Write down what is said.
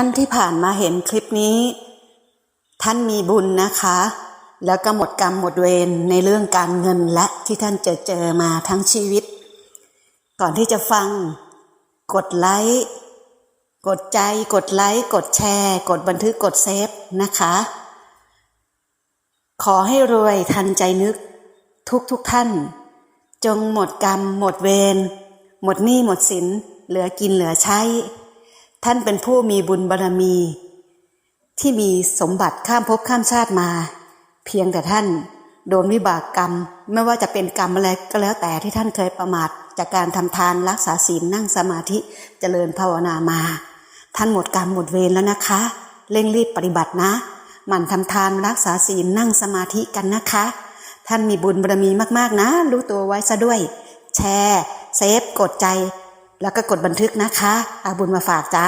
ท่านที่ผ่านมาเห็นคลิปนี้ ท่านมีบุญนะคะ แล้วก็หมดกรรมหมดเวรในเรื่องการเงินและที่ท่านเจอเจอมาทั้งชีวิต ก่อนที่จะฟัง กดไลค์กดใจกดไลค์กดแชร์ กดบันทึกกดเซฟนะคะ ขอให้รวยทันใจนึกทุกทุกท่าน จงหมดกรรม หมดเวรหมดหนี้หมดสินเหลือกินเหลือใช้ ท่านเป็นผู้มีบุญบารมี ที่มีสมบัติข้ามภพข้ามชาติมา เพียงแต่ท่านโดนวิบากกรรม ไม่ว่าจะเป็นกรรมอะไรก็แล้วแต่ที่ท่านเคยประมาทจากการทำทานรักษาศีลนั่งสมาธิเจริญภาวนามา ท่านหมดกรรมหมดเวรแล้วนะคะ เร่งรีบปฏิบัตินะหมั่นทำทานรักษาศีลนั่งสมาธิกันนะคะ ท่านมีบุญบารมีมากๆนะ รู้ตัวไว้ซะด้วย แชร์ เซฟ กดใจ แล้วก็กดบันทึกนะคะ อาบุญมาฝากจ้า